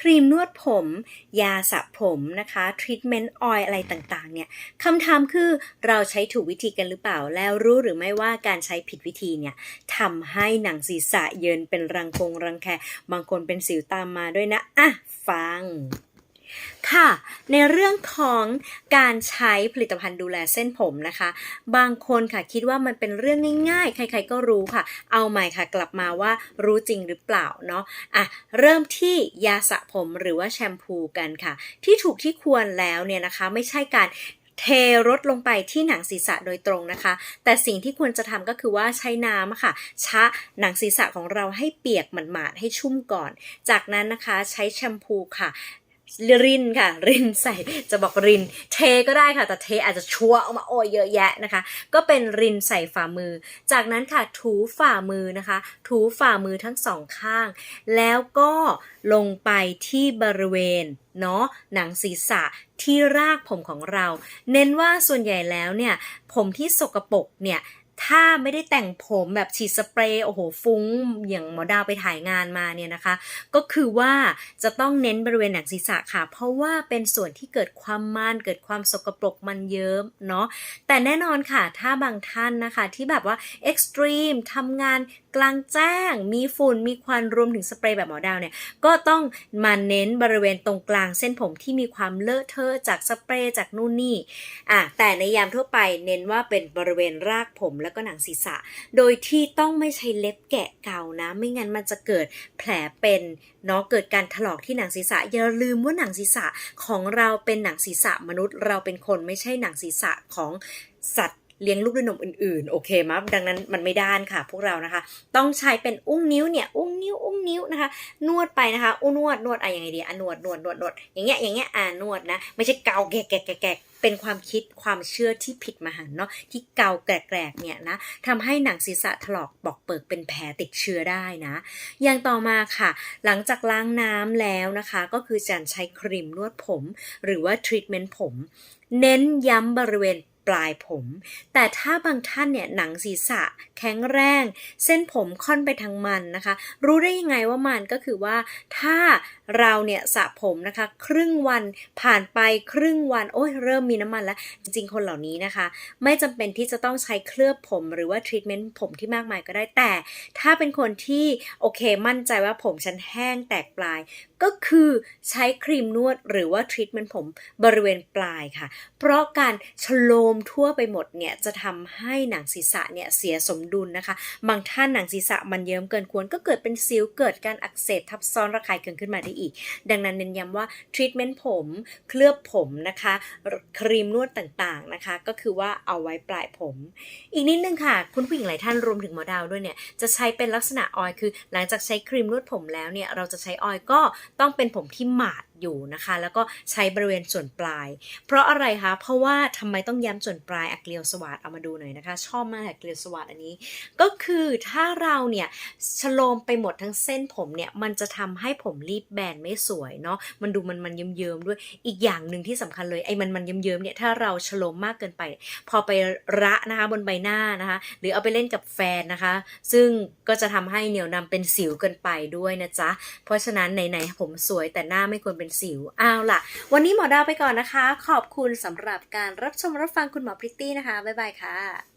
ครีมนวดผม ยาสระผมนะคะทรีทเมนต์ออยอะไรต่างๆเนี่ยคำถามคือเราใช้ถูกวิธีกันหรือเปล่า แล้วรู้หรือไม่ว่าการใช้ผิดวิธีเนี่ยทำให้หนังศีรษะเยินเป็นรังคงรังแคบางคนเป็นสิวตามมาด้วยนะ อะ ฟัง ค่ะ ในเรื่องของการใช้ผลิตภัณฑ์ดูแลเส้นผมนะคะ บางคนค่ะคิดว่ามันเป็นเรื่องง่ายๆ ใครๆก็รู้ค่ะ เอาใหม่ค่ะกลับมาว่ารู้จริงหรือเปล่าเนาะอะเริ่มที่ยาสระผมหรือว่าแชมพูกันค่ะ ที่ถูกที่ควรแล้วเนี่ยนะคะ ไม่ใช่การเทรถลงไปที่หนังศีรษะโดยตรงนะคะ แต่สิ่งที่ควรจะทำก็คือว่าใช้น้ำค่ะ ชะหนังศีรษะของเราให้เปียกหมาดๆให้ชุ่มก่อน จากนั้นนะคะใช้แชมพูค่ะ รินค่ะ รินใส่จะบอกริน เทก็ได้ค่ะ แต่เทอาจจะชัวออกมาโอ้เยอะแยะนะคะ ก็เป็นรินใส่ฝ่ามือ จากนั้นค่ะถูฝ่ามือนะคะ ถูฝ่ามือทั้งสองข้าง แล้วก็ลงไปที่บริเวณเนาะหนังศีรษะที่รากผมของเรา เน้นว่าส่วนใหญ่แล้วเนี่ย ผมที่สกปรกเนี่ย ถ้าไม่ได้แต่งผมแบบฉีดสเปรย์โอ้โหฟุ้ง อย่างหมอดาวไปถ่ายงานมาเนี่ยนะคะ ก็คือว่าจะต้องเน้นบริเวณหนังศีรษะค่ะ เพราะว่าเป็นส่วนที่เกิดความมันเกิดความสกปรกมันเยิ้มเนาะแต่แน่นอนค่ะ ถ้าบางท่านนะคะที่แบบว่าเอ็กซ์ตรีมทำงานกลางแจ้ง มีฝุ่นมีควันรวมถึงสเปรย์แบบหมอดาวเนี่ยก็ต้องมาเน้นบริเวณตรงกลางเส้นผมที่มีความเลอะเทอะจากสเปรย์จากนู่นนี่อะแต่ในยามทั่วไปเน้นว่าเป็นบริเวณรากผมแล้วก็หนังศีรษะ โดยที่ต้องไม่ใช้เล็บแกะเก่านะ ไม่งั้นมันจะเกิดแผลเป็นเนาะเกิดการถลอกที่หนังศีรษะ อย่าลืมว่าหนังศีรษะของเราเป็นหนังศีรษะมนุษย์ เราเป็นคนไม่ใช่หนังศีรษะของสัตว์ เลี้ยงลูกด้วยนมอื่นๆ โอเคมั้ยดังนั้นมันไม่ด้านค่ะ พวกเรานะคะ ต้องใช้เป็นอุ้งนิ้วเนี่ยอุ้งนิ้วอุ้งนิ้วนะคะ นวดไปนะคะอุ้นวดนวดอะไรยังไงดีอะนวดนวดนวดนวดอย่างเงี้ยอย่างเงี้ยอ่านวดนะไม่ใช่เกาแกะแกะแกะแกเป็นความคิดความเชื่อที่ผิดมหันเนาะที่เกาแกรกเนี่ยนะทำให้หนังศีรษะถลอกปอกเปิกเป็นแผลติดเชื้อได้นะ อย่างต่อมาค่ะ หลังจากล้างน้ำแล้วนะคะ ก็คือการใช้ครีมนวดผม หรือว่าทรีทเมนต์ผม เน้นย้ำบริเวณ ปลายผม แต่ถ้าบางท่านเนี่ยหนังศีรษะแข็งแรง เส้นผมค่อนไปทางมันนะคะ รู้ได้ยังไงว่ามันก็คือว่าถ้า เราเนี่ยสระผมนะคะ ครึ่งวันผ่านไปครึ่งวัน โอ้ยเริ่มมีน้ำมันแล้ว จริงๆ คนเหล่านี้นะคะ ไม่จำเป็นที่จะต้องใช้เคลือบผมหรือว่าทรีทเมนต์ผมที่มากมายก็ได้แต่ ถ้าเป็นคนที่โอเคมั่นใจว่าผมฉันแห้งแตกปลาย ก็คือใช้ครีมนวดหรือว่าทรีทเมนต์ผมบริเวณปลายค่ะ เพราะการชโลมทั่วไปหมดเนี่ยจะทำให้หนังศีรษะเนี่ยเสียสมดุลนะคะ บางท่านหนังศีรษะมันเยิ้มเกินควรก็เกิดเป็นซิวเกิดการอักเสบทับซ้อนระคายเคืองขึ้นมาได้อีก ดังนั้นเน้นย้ำว่าทรีทเมนต์ผมเคลือบผมนะคะ ครีมนวดต่างๆนะคะ ก็คือว่าเอาไว้ปลายผม อีกนิดนึงค่ะ คุณผู้หญิงหลายท่านรวมถึงหมอดาวด้วยเนี่ยจะใช้เป็นลักษณะออยคือ หลังจากใช้ครีมนวดผมแล้วเนี่ยเราจะใช้ออยก็ต้องเป็นผมที่หมาดอยู่นะคะ แล้วก็ใช้บริเวณส่วนปลาย เพราะอะไรคะ เพราะว่าทำไมต้องย้ำส่วนปลายอะเกลียวสวัสดเอามาดูหน่อยนะคะ ชอบมากอะเกลียวสวัสดอันนี้ ก็คือถ้าเราเนี่ยชโลมไปหมดทั้งเส้นผมเนี่ยมันจะทำให้ผมรีบแบนไม่สวยเนาะมันดูมันมันเยิ้มๆด้วยอีกอย่างหนึ่งที่สำคัญเลยไอ้มันมันเยิ้มๆเนี่ยถ้าเราชโลมมากเกินไป พอไประนะคะบนใบหน้านะคะ หรือเอาไปเล่นกับแฟนนะคะ ซึ่งก็จะทำให้เหนียวนำเป็นสิวเกินไปด้วยนะจ๊ะเพราะฉะนั้นไหนๆผมสวยแต่หน้าไม่ควรเป็นเป็นสิวเอาล่ะ วันนี้หมอดาวไปก่อนนะคะ ขอบคุณสำหรับการรับชมรับฟังคุณหมอพริตตี้นะคะ บ๊ายบายค่ะ